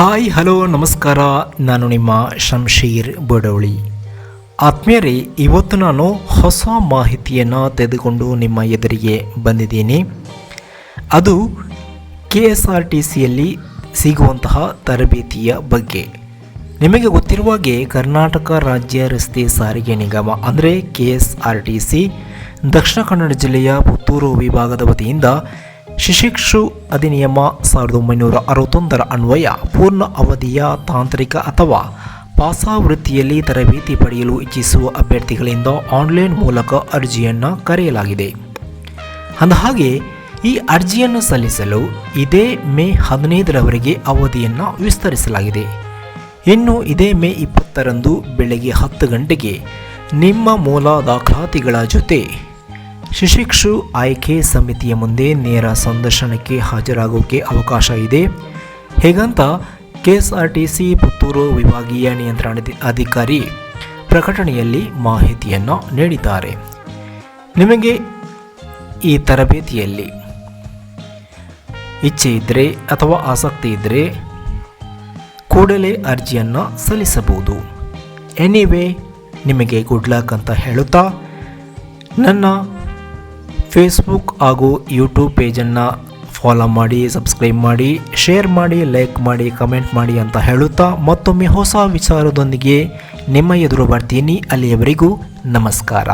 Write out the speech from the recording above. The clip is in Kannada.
ಹಾಯ್, ಹಲೋ, ನಮಸ್ಕಾರ. ನಾನು ನಿಮ್ಮ ಶಂಶೀರ್ ಬಡವಳಿ. ಆತ್ಮೀಯರೇ, ಇವತ್ತು ನಾನು ಹೊಸ ಮಾಹಿತಿಯನ್ನು ತೆಗೆದುಕೊಂಡು ನಿಮ್ಮ ಎದುರಿಗೆ ಬಂದಿದ್ದೀನಿ. ಅದು ಕೆ ಎಸ್ ಆರ್ ಟಿ ಸಿಯಲ್ಲಿ ಸಿಗುವಂತಹ ತರಬೇತಿಯ ಬಗ್ಗೆ. ನಿಮಗೆ ಗೊತ್ತಿರುವ ಹಾಗೆ ಕರ್ನಾಟಕ ರಾಜ್ಯ ರಸ್ತೆ ಸಾರಿಗೆ ನಿಗಮ, ಅಂದರೆ K S R T C, Dakshina Kannada ಜಿಲ್ಲೆಯ ಪುತ್ತೂರು ವಿಭಾಗದ ವತಿಯಿಂದ ಶಿಶಿಕ್ಷು ಅಧಿನಿಯಮ ಸಾವಿರದ ಒಂಬೈನೂರ ಅರವತ್ತೊಂದರ ಅನ್ವಯ ಪೂರ್ಣ ಅವಧಿಯ ತಾಂತ್ರಿಕ ಅಥವಾ ಪಾಸಾವೃತ್ತಿಯಲ್ಲಿ ತರಬೇತಿ ಪಡೆಯಲು ಇಚ್ಛಿಸುವ ಅಭ್ಯರ್ಥಿಗಳಿಂದ ಆನ್ಲೈನ್ ಮೂಲಕ ಅರ್ಜಿಯನ್ನು ಕರೆಯಲಾಗಿದೆ. ಅಂದಹಾಗೆ ಈ ಅರ್ಜಿಯನ್ನು ಸಲ್ಲಿಸಲು ಇದೇ ಮೇ ಹದಿನೈದರವರೆಗೆ ಅವಧಿಯನ್ನು ವಿಸ್ತರಿಸಲಾಗಿದೆ. ಇನ್ನು ಇದೇ ಮೇ ಇಪ್ಪತ್ತರಂದು ಬೆಳಗ್ಗೆ ಹತ್ತು ಗಂಟೆಗೆ ನಿಮ್ಮ ಮೂಲ ದಾಖಲಾತಿಗಳ ಜೊತೆ ಶಿಶಿಕ್ಷು ಆಯ್ಕೆ ಸಮಿತಿಯ ಮುಂದೆ ನೇರ ಸಂದರ್ಶನಕ್ಕೆ ಹಾಜರಾಗೋಕೆ ಅವಕಾಶ ಇದೆ. ಹೇಗಂತ K S T C Puttur ವಿಭಾಗೀಯ ನಿಯಂತ್ರಣ ಅಧಿಕಾರಿ ಪ್ರಕಟಣೆಯಲ್ಲಿ ಮಾಹಿತಿಯನ್ನು ನೀಡಿದ್ದಾರೆ. ನಿಮಗೆ ಈ ತರಬೇತಿಯಲ್ಲಿ ಇಚ್ಛೆ ಇದ್ದರೆ ಅಥವಾ ಆಸಕ್ತಿ ಇದ್ದರೆ ಕೂಡಲೇ ಅರ್ಜಿಯನ್ನು ಸಲ್ಲಿಸಬಹುದು. ಎನಿವೇ, ನಿಮಗೆ ಗುಡ್ ಲಕ್ ಅಂತ ಹೇಳುತ್ತಾ, ನನ್ನ ಫೇಸ್ಬುಕ್ ಹಾಗೂ ಯೂಟ್ಯೂಬ್ ಪೇಜನ್ನು ಫಾಲೋ ಮಾಡಿ ಸಬ್ಸ್ಕ್ರೈಬ್ ಮಾಡಿ ಶೇರ್ ಮಾಡಿ ಲೈಕ್ ಮಾಡಿ ಕಮೆಂಟ್ ಮಾಡಿ ಅಂತ ಹೇಳುತ್ತಾ ಮತ್ತೊಮ್ಮೆ ಹೊಸ ವಿಚಾರದೊಂದಿಗೆ ನಿಮ್ಮ ಎದುರು ಬರ್ತೀನಿ. ಅಲ್ಲಿಯವರೆಗೂ ನಮಸ್ಕಾರ.